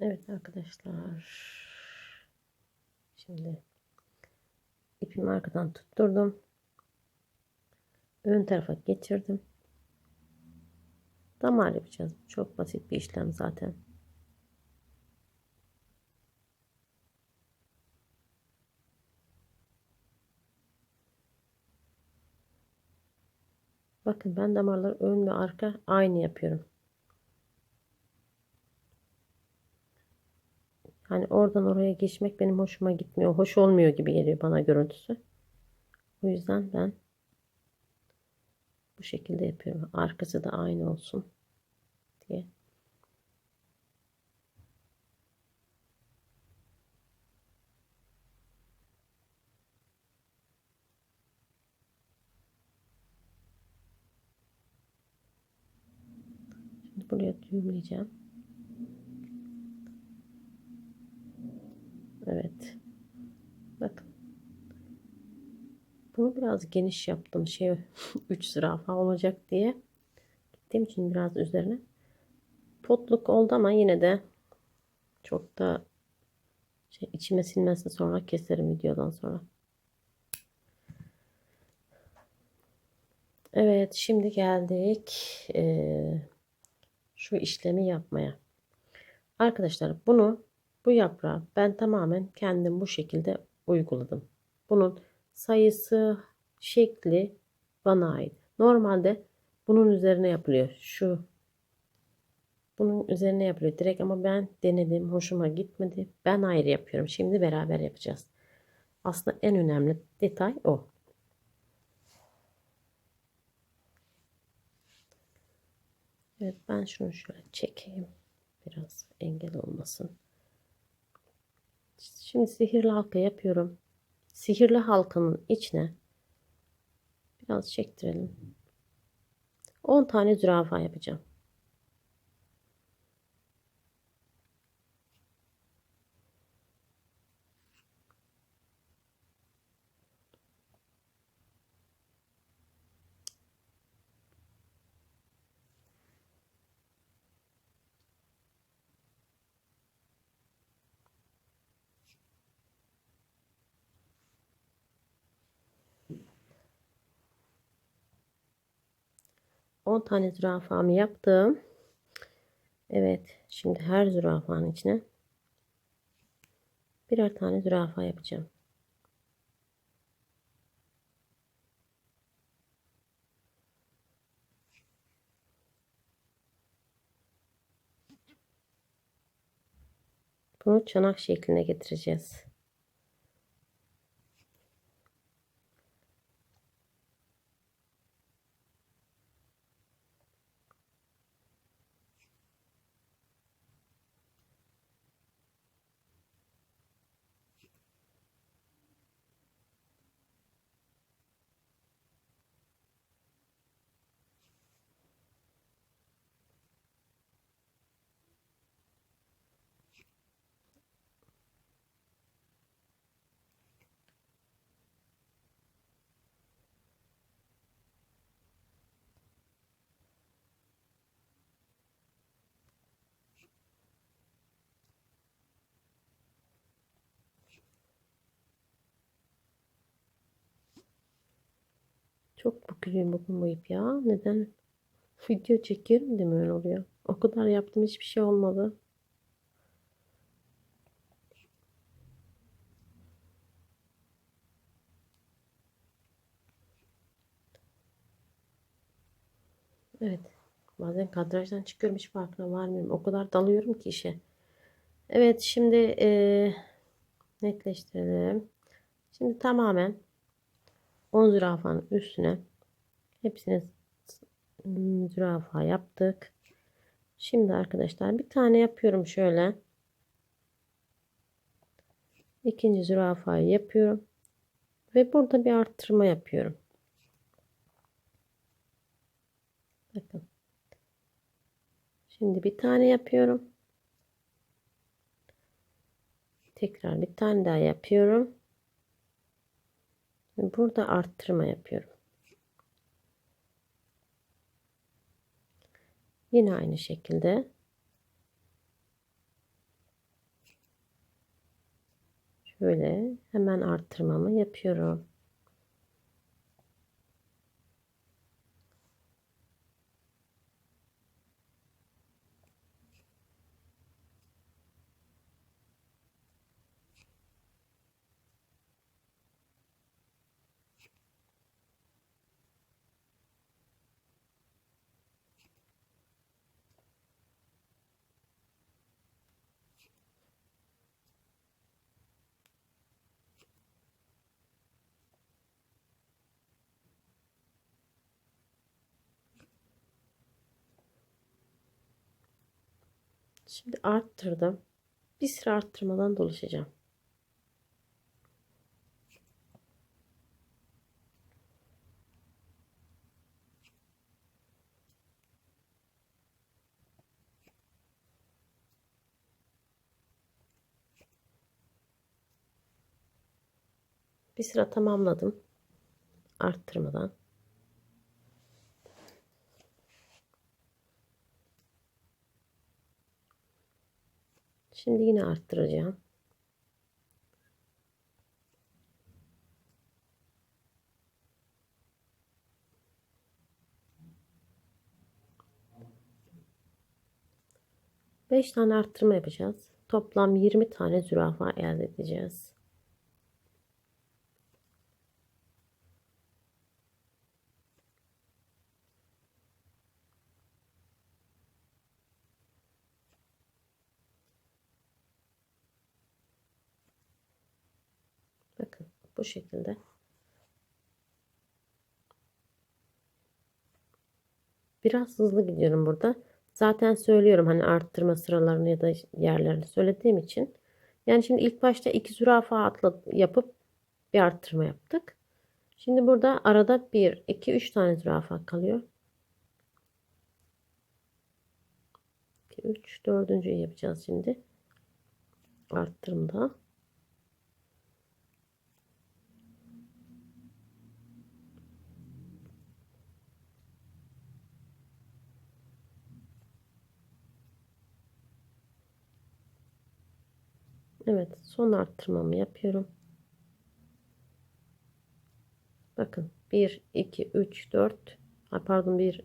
Evet arkadaşlar. Şimdi ipimi arkadan tutturdum. Ön tarafa geçirdim. Damar yapacağız. Çok basit bir işlem zaten. Bakın ben damarları ön ve arka aynı yapıyorum. Hani oradan oraya geçmek benim hoşuma gitmiyor. Hoş olmuyor gibi geliyor bana görüntüsü. O yüzden ben bu şekilde yapıyorum. Arkası da aynı olsun diye. Şimdi buraya düğümleyeceğim. Evet. Bakın. Bunu biraz geniş yaptım. Şey 3 zürafa olacak diye. Gittiğim için biraz üzerine. Potluk oldu ama yine de çok da şey, içime sinmesin sonra keserim videodan sonra. Evet şimdi geldik ee, şu işlemi yapmaya. Arkadaşlar bunu bu yaprağı ben tamamen kendim bu şekilde uyguladım. Bunun sayısı, şekli bana ait. Normalde bunun üzerine yapılıyor. Şu bunun üzerine yapılıyor direkt ama ben denedim. Hoşuma gitmedi. Ben ayrı yapıyorum. Şimdi beraber yapacağız. Aslında en önemli detay o. Evet ben şunu şöyle çekeyim. Biraz engel olmasın. Şimdi sihirli halka yapıyorum. Sihirli halkanın içine biraz çektirelim. 10 tane zürafa yapacağım. 10 tane zürafamı yaptım. Evet. Şimdi her zürafanın içine birer tane zürafa yapacağım. Bunu çanak şekline getireceğiz. 'Çok bükülüyor bugün bu ip ya. Neden? Video çekiyorum değil mi öyle oluyor? O kadar yaptım hiçbir şey olmadı. Evet. Bazen kadrajdan çıkıyorum hiç farkına varmıyorum. O kadar dalıyorum ki işe. Evet şimdi e, netleştirelim. Şimdi tamamen 10 zürafanın üstüne hepsini zürafa yaptık. Şimdi arkadaşlar bir tane yapıyorum şöyle. İkinci zürafayı yapıyorum. Ve burada bir arttırma yapıyorum. Bakın. Şimdi bir tane yapıyorum. Tekrar bir tane daha yapıyorum. Burada arttırma yapıyorum. Yine aynı şekilde şöyle hemen arttırmamı yapıyorum. Şimdi arttırdım. Bir sıra arttırmadan dolaşacağım. Bir sıra tamamladım. Arttırmadan. Şimdi yine arttıracağım. Beş tane arttırma yapacağız. Toplam 20 tane zürafa elde edeceğiz. Bakın bu şekilde. Biraz hızlı gidiyorum burada. Zaten söylüyorum hani arttırma sıralarını ya da yerlerini söylediğim için. Yani şimdi ilk başta iki zürafa atla yapıp bir arttırma yaptık. Şimdi burada arada 1, 2, 3 tane zürafa kalıyor. 2, 3, dördüncüyü yapacağız şimdi. Arttırımda. Evet son arttırmamı yapıyorum. Bakın 1, 2, 3, 4 pardon 1,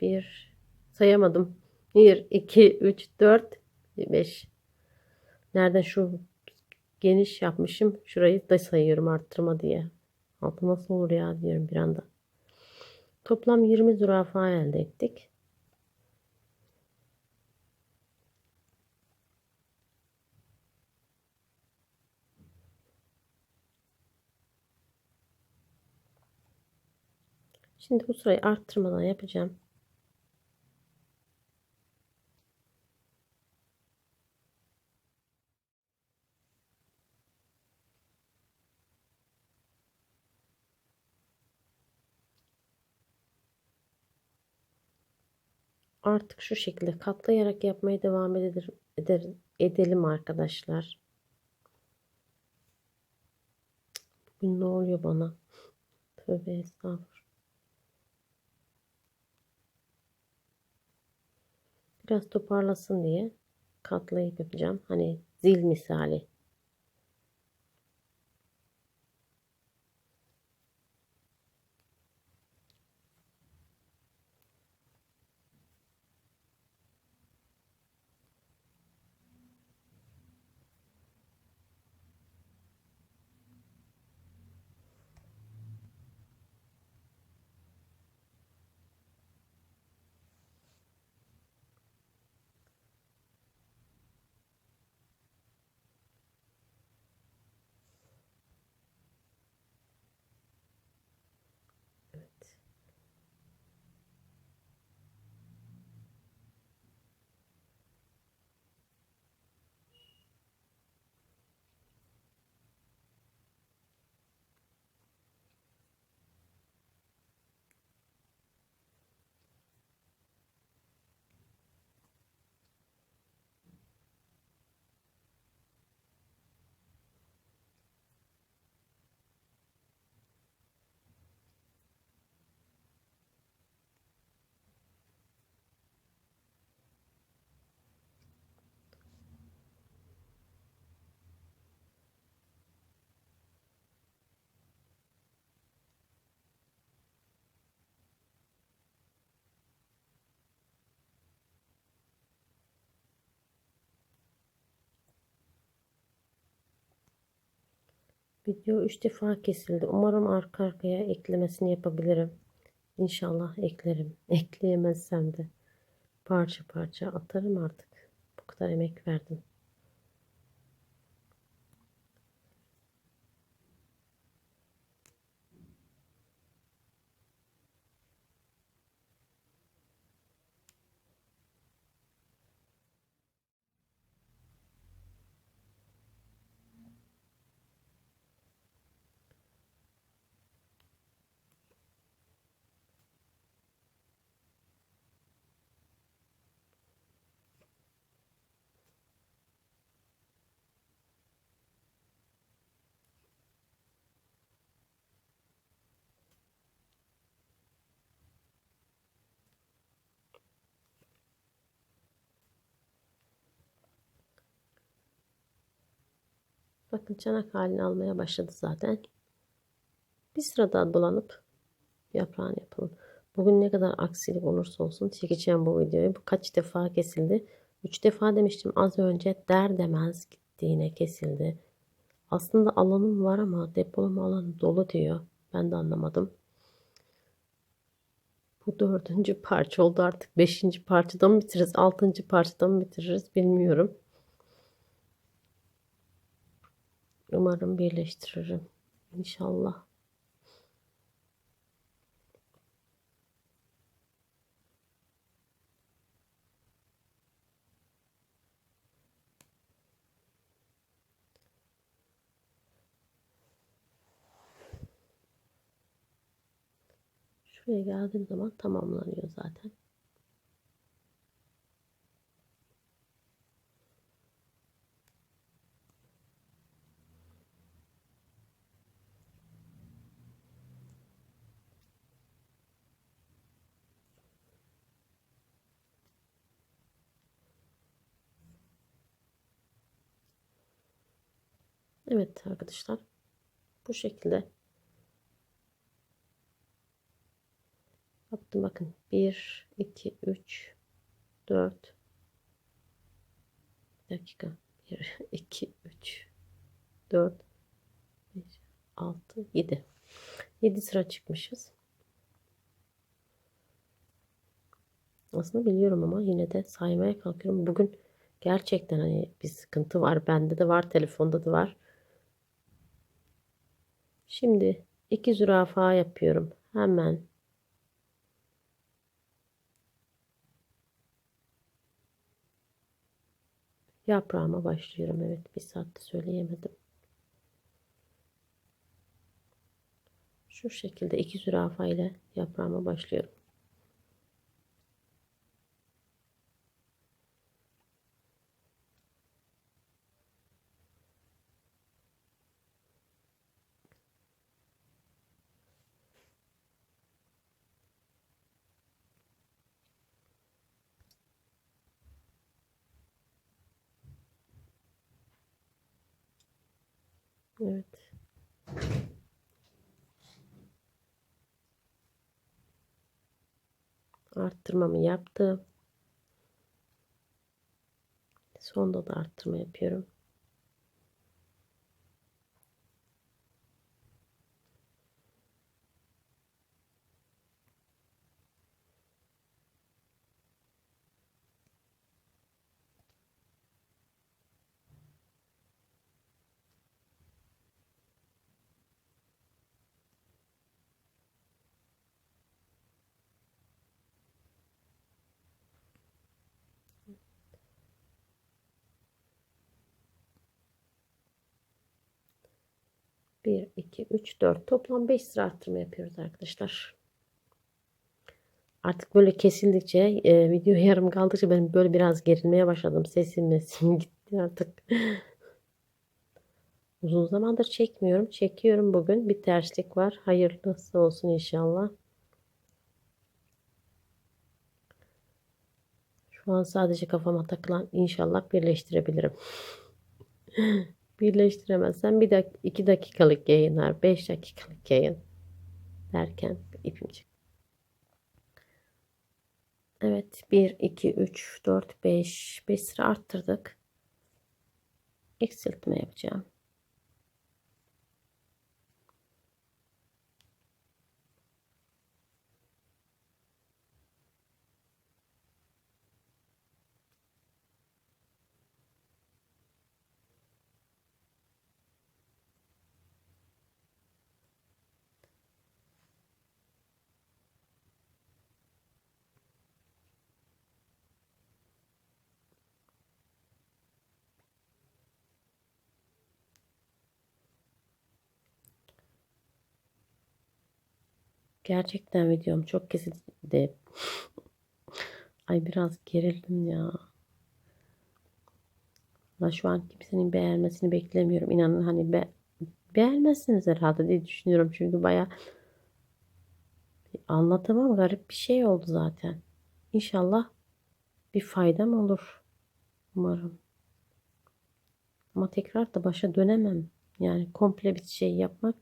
1 sayamadım. 1, 2, 3, 4, 5. Nereden şu geniş yapmışım. Şurayı da sayıyorum arttırma diye. Altı nasıl olur ya diyorum bir anda. Toplam 20 zürafa elde ettik. Şimdi bu sırayı arttırmadan yapacağım. Artık şu şekilde katlayarak yapmaya devam edelim arkadaşlar. Bugün ne oluyor bana? Tövbe estağfurullah. Biraz toparlasın diye katlayıp yapacağım. Hani zil misali. Video 3 defa kesildi. Umarım arka arkaya eklemesini yapabilirim. İnşallah eklerim. Ekleyemezsem de parça parça atarım artık. Bu kadar emek verdim. Bakın çanak halini almaya başladı zaten. Bir sıra daha dolanıp yaprağını yapalım. Bugün ne kadar aksilik olursa olsun çekeceğim bu videoyu. Bu kaç defa kesildi? 3 defa demiştim az önce der demez gittiğine kesildi. Aslında alanım var ama depolama alanı dolu diyor. Ben de anlamadım. Bu dördüncü parça oldu artık. Beşinci parçada mı bitiririz? Altıncı parçada mı bitiririz? Bilmiyorum. Umarım birleştiririm. İnşallah. Şuraya geldiğim zaman tamamlanıyor zaten. Evet arkadaşlar. Bu şekilde yaptım. Bakın 1, 2, 3, 4 bir dakika. 1, 2, 3, 4, 5, 6, 7. 7 sıra çıkmışız. Aslında biliyorum ama yine de saymaya kalkıyorum. Bugün gerçekten hani bir sıkıntı var. Bende de var, telefonda da var. Şimdi iki zürafa yapıyorum. Hemen yaprağıma başlıyorum. Evet bir saatte söyleyemedim. Şu şekilde iki zürafa ile yaprağıma başlıyorum. Evet. Arttırmamı yaptım. Sonda da arttırma yapıyorum. Bir, iki, üç, dört. Toplam beş sıra arttırma yapıyoruz arkadaşlar. Artık böyle kesildikçe e, video yarım kaldıkça ben böyle biraz gerilmeye başladım. Sesim mesim gitti artık. Uzun zamandır çekmiyorum. Çekiyorum bugün. Bir terslik var. Hayırlısı olsun inşallah. Şu an sadece kafama takılan inşallah birleştirebilirim. Birleştiremezsem bir dak iki dakikalık yayınlar, beş dakikalık yayın derken ipim çıktı. Evet 1, 2, 3, 4, 5. 5 sıra arttırdık. Eksiltme yapacağım. Gerçekten videom çok kesildi. Ay biraz gerildim ya. Ama şu an kimsenin beğenmesini beklemiyorum. İnanın hani be beğenmezsiniz herhalde diye düşünüyorum. Çünkü baya anlatamam garip bir şey oldu zaten. İnşallah bir faydam olur. Umarım. Ama tekrar da başa dönemem. Yani komple bir şey yapmak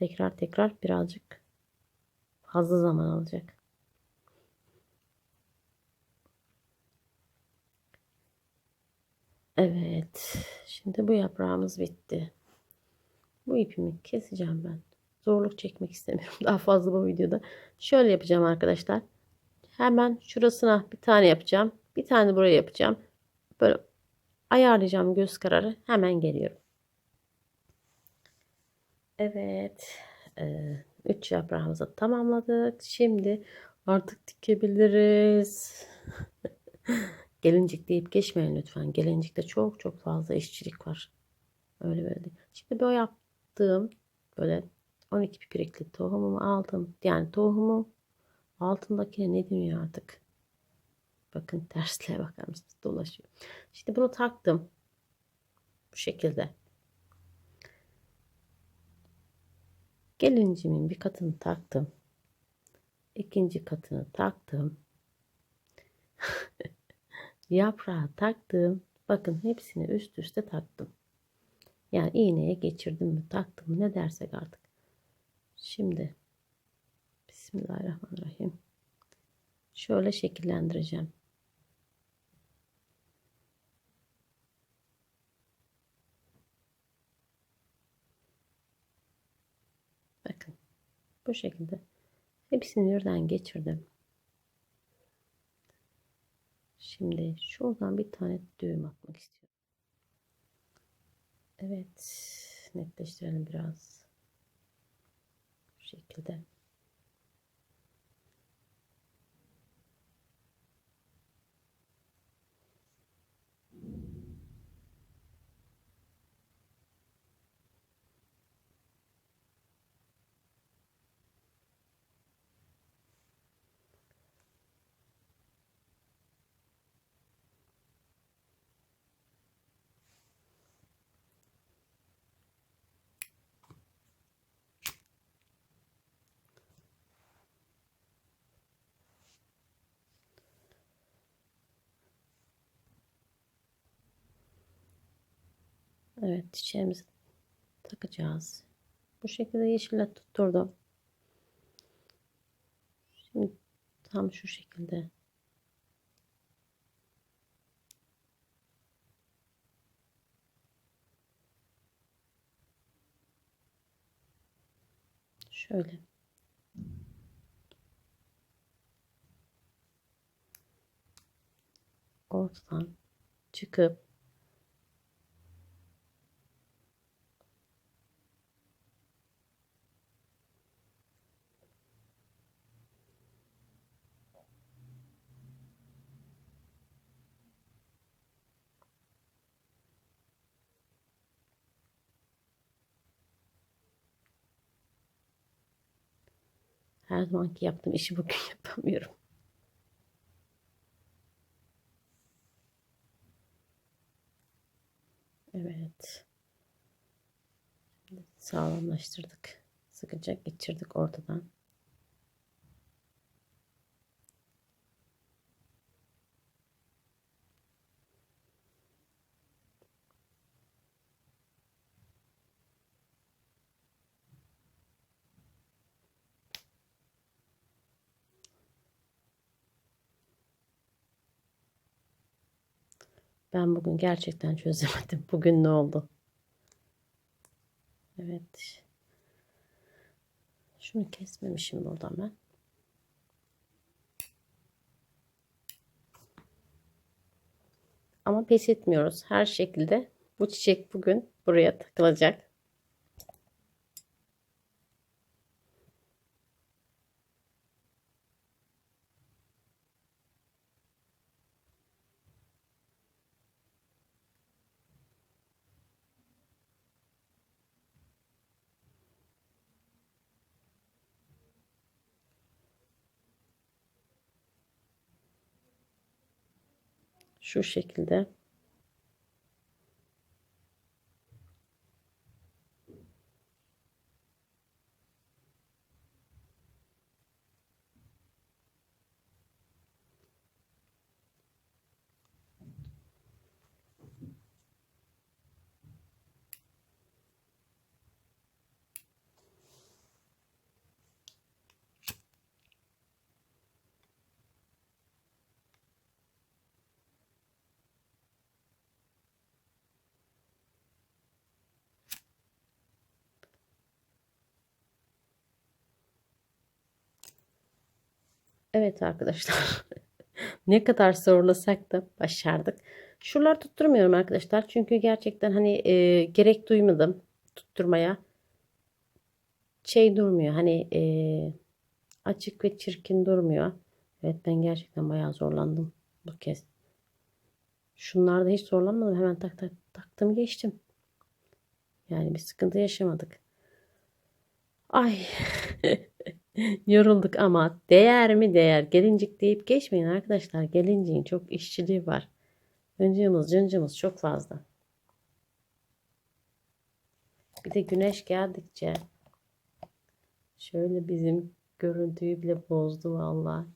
tekrar tekrar birazcık fazla zaman alacak. Evet. Şimdi bu yaprağımız bitti. Bu ipimi keseceğim ben. Zorluk çekmek istemiyorum daha fazla bu videoda. Şöyle yapacağım arkadaşlar. Hemen şurasına bir tane yapacağım. Bir tane buraya yapacağım. Böyle ayarlayacağım göz kararı. Hemen geliyorum. Evet. 3 yaprağımızı tamamladık. Şimdi artık dikebiliriz. Gelincik deyip geçmeyin lütfen. Gelincikte çok çok fazla işçilik var. Öyle böyle. Şimdi böyle yaptığım böyle 12 pipirikli tohumumu aldım. Yani tohumu altındaki ne deniyor artık? Bakın tersliğe bakar mısınız? Dolaşıyor. Şimdi bunu taktım. Bu şekilde. Gelincimin bir katını taktım. İkinci katını taktım. Yaprağı taktım. Bakın hepsini üst üste taktım. Yani iğneye geçirdim mi taktım mı ne dersek artık. Şimdi Bismillahirrahmanirrahim. Şöyle şekillendireceğim. Bakın bu şekilde hepsini birden geçirdim. Şimdi şuradan bir tane düğüm atmak istiyorum. Evet netleştirelim biraz. Bu şekilde. Evet çiçeğimizi takacağız. Bu şekilde yeşille tutturdum. Şimdi tam şu şekilde şöyle ortadan çıkıp Her zamanki yaptığım işi bugün yapamıyorum. Evet. Sağlamlaştırdık. Sıkıca geçirdik ortadan. Ben bugün gerçekten çözemedim. Bugün ne oldu? Evet. Şunu kesmemişim buradan ben. Ama pes etmiyoruz. Her şekilde bu çiçek bugün buraya takılacak. Şu şekilde. Evet arkadaşlar. ne kadar zorlasak da başardık. Şuraları tutturmuyorum arkadaşlar. Çünkü gerçekten hani e, gerek duymadım tutturmaya. Şey durmuyor. Hani e, açık ve çirkin durmuyor. Evet ben gerçekten bayağı zorlandım bu kez. Şunlarda hiç zorlanmadım. Hemen tak tak taktım geçtim. Yani bir sıkıntı yaşamadık. Ay yorulduk ama değer mi değer. Gelincik deyip geçmeyin arkadaşlar. Gelinciğin çok işçiliği var. Öncümüz cıncımız çok fazla. Bir de güneş geldikçe şöyle bizim görüntüyü bile bozdu vallahi.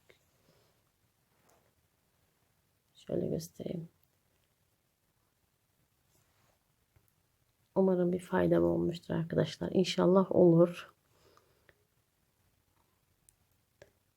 Şöyle göstereyim. Umarım bir faydam olmuştur arkadaşlar. İnşallah olur.